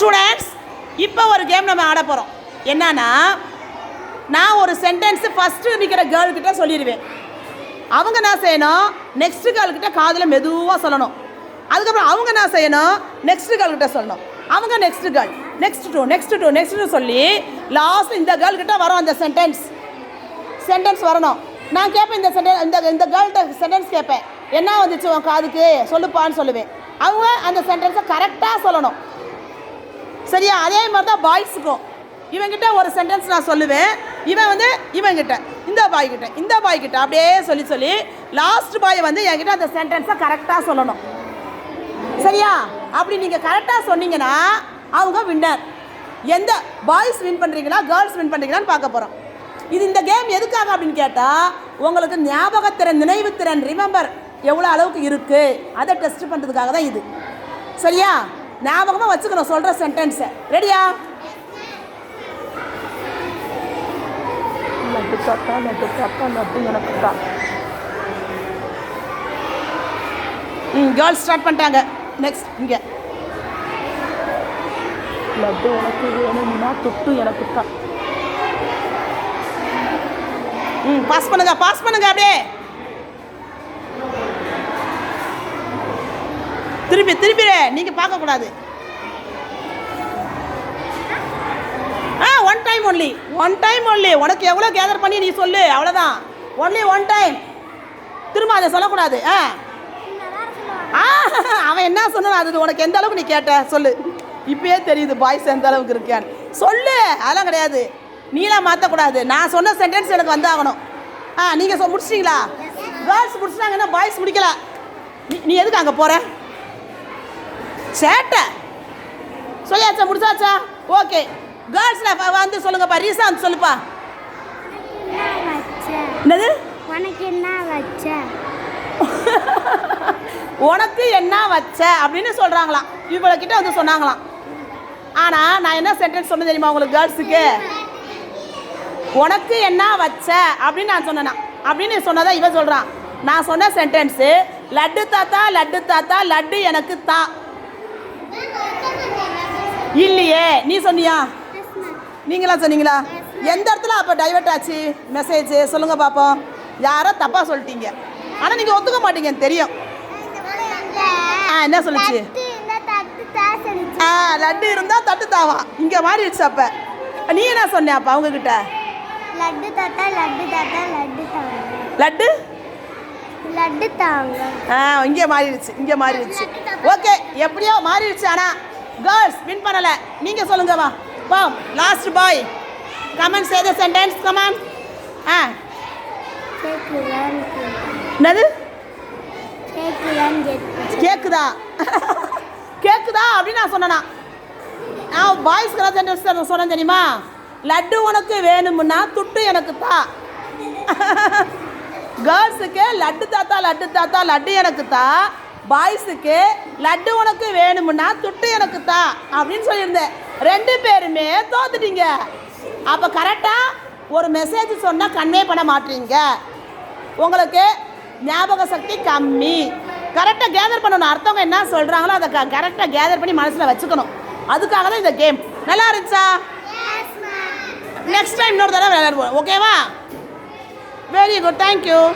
Students இப்போ ஒரு game நம்ம ஆட போகிறோம் என்னன்னா நான் ஒரு சென்டென்ஸு ஃபஸ்ட்டு நிற்கிற கேர்ள்கிட்ட சொல்லிடுவேன். அவங்க என்ன செய்யணும்? நெக்ஸ்ட் கேர்ள்கிட்ட காதில் மெதுவாக சொல்லணும். அதுக்கப்புறம் அவங்க என்ன செய்யணும்? நெக்ஸ்ட் கேர்ள்கிட்ட சொல்லணும். அவங்க next girl next to next to next to சொல்லி லாஸ்ட் இந்த கேர்ள்கிட்ட வரும் அந்த சென்டென்ஸ் சென்டென்ஸ் வரணும். நான் கேட்பேன் இந்த சென்டென்ஸ் இந்த இந்த கேர்ள்கிட்ட சென்டென்ஸ் கேட்பேன் என்ன வந்துச்சு உன் காதுக்கு? சொல்லுப்பான்னு சொல்லுவேன். அவங்க அந்த சென்டென்ஸை கரெக்டாக சொல்லணும். சரியா? அதே மாதிரி தான் பாய்ஸுக்கும் இவங்கிட்ட ஒரு சென்டென்ஸ் நான் சொல்லுவேன். இவன் வந்து இவங்கிட்ட இந்த பாய் கிட்ட இந்த பாய் கிட்ட அப்படியே சொல்லி சொல்லி லாஸ்ட் பாய் வந்து என்கிட்ட அந்த சென்டென்ஸை கரெக்டாக சொல்லணும். சரியா? அப்படி நீங்கள் கரெக்டாக சொன்னீங்கன்னா அவங்க வின்னர் எந்த பாய்ஸ் வின் பண்ணுறீங்களா கேர்ள்ஸ் வின் பண்ணுறீங்களான்னு பார்க்க போகிறோம் இது இந்த கேம் எதுக்காக அப்படின்னு கேட்டால் உங்களுக்கு ஞாபகத்திறன் நினைவுத்திறன் ரிமெம்பர் எவ்வளோ அளவுக்கு இருக்குது அதை டெஸ்ட் பண்ணுறதுக்காக தான் இது. சரியா? ஞாபகமாக வச்சுக்கணும் சொல்கிற சென்டென்ஸை ரெடியா லட்டு தாத்தா லட்டு தாத்தா லட்டு எனக்கு தான் ம் கேர்ள்ஸ் ஸ்டார்ட் பண்ணிட்டாங்க. நெக்ஸ்ட் இங்கே. லட்டு உனக்கு வேணும்னா தொட்டு எனக்கு தான் ம் பாஸ் பண்ணுங்க பாஸ் பண்ணுங்க அப்படியே. திருப்பி திருப்பி நீங்கள் பார்க்கக்கூடாது. ஆ one time only one time only உனக்கு எவ்வளோ கேதர் பண்ணி நீ சொல்லு. அவ்வளோதான். ஒன்லி ஒன் டைம் திரும்ப அதை சொல்லக்கூடாது. ஆ. அவன் என்ன சொன்னான் அது உனக்கு எந்த அளவுக்கு நீ கேட்ட? சொல்லு. இப்பயே தெரியுது பாய்ஸ் எந்த அளவுக்கு இருக்கான்னு சொல்லு. அதெல்லாம் கிடையாது. நீலாம் மாற்றக்கூடாது நான் சொன்ன சென்டென்ஸ் எனக்கு வந்தாகணும். ஆ நீங்கள் சொ முடிச்சிட்டீங்களா? கேர்ள்ஸ் முடிச்சிட்டாங்கன்னா பாய்ஸ் முடிக்கல. நீ நீ எதுக்கு அங்கே போகிற சேட்டை. சொல்லியாச்சா முடிச்சாச்சா? ஓகே. கேர்ள்ஸில் வந்து சொல்லுங்கப்பா ரீசாந்த் சொல்லுப்பா. என்னது? உனக்கு என்ன வச்ச? உனக்கு என்ன வச்ச? அப்படின்னு சொல்கிறாங்களாம் இவளக்கிட்ட வந்து சொன்னாங்களாம். ஆனால் நான் என்ன சென்டென்ஸ் சொன்னேன் தெரியுமா உங்களுக்கு கேர்ள்ஸுக்கு உனக்கு என்ன வச்ச? அப்படின்னு நான் சொன்னேனா. அப்படின்னு சொன்னதா இவன் சொல்கிறான் நான் சொன்ன சென்டென்ஸு லட்டு தாத்தா லட்டு தாத்தா லட்டு எனக்கு தா. இல்லையே நீ சொன்னியா? நீங்களா சொன்னீங்களா? எந்த இடத்துல அப்போ டைவர்ட் ஆச்சு? மெசேஜ் சொல்லுங்க பார்ப்போம் யாரோ தப்பாக சொல்லிட்டீங்க. ஆனால் நீங்கள் ஒத்துக்க மாட்டீங்க தெரியும். ஆ என்ன சொல்லுச்சு? ஆ லட்டு இருந்தால் தட்டு தாவான் இங்கே மாறிடுச்சு அப்போ. நீ என்ன சொன்ன அப்போ அவங்கக்கிட்ட லட்டு தாத்தா லட்டு தாத்தா லட்டு தாங்க லட்டு? லட்டு தாங்க. ஆ இங்கே மாறிடுச்சு இங்கே மாறிடுச்சு. ஓகே எப்படியோ மாறிடுச்சு ஆனால் கேர்ள்ஸ் வின் பண்ணலை. நீங்கள் சொல்லுங்க வா. வா last boy comment say the sentence come on ஆ. என்னது? கேக்குதா? கேக்குதா? அப்படின்னு நான் சொன்னேனா. நான் பாய்ஸ்க்கு என்ன சென்டென்ஸ் சொன்னேன் தெரியுமா? லட்டு உனக்கு வேணும்னா துட்டு எனக்கு தா. கேர்ள்ஸுக்கு லட்டு தாத்தா லட்டு தாத்தா லட்டு எனக்கு தா பாய்ஸுக்கு லட்டு உனக்கு வேணும்னா துட்டு எனக்கு தா அப்படின்னு சொல்லியிருந்தேன். ரெண்டு பேருமே தோத்துட்டீங்க. அப்போ கரெக்டாக ஒரு மெசேஜ் சொன்னால் கன்வே பண்ண மாட்டீங்க. உங்களுக்கு ஞாபக சக்தி கம்மி. கரெக்டாக கேதர் பண்ணணும். அர்த்தவங்க என்ன சொல்கிறாங்களோ அதை கரெக்டாக கேதர் பண்ணி மனசில் வச்சுக்கணும். அதுக்காக தான் இந்த கேம் நல்லா இருந்துச்சா? நெக்ஸ்ட் டைம் இன்னொரு தடவை விளையாடுவோம். ஓகேவா வெரி குட் தேங்க்யூ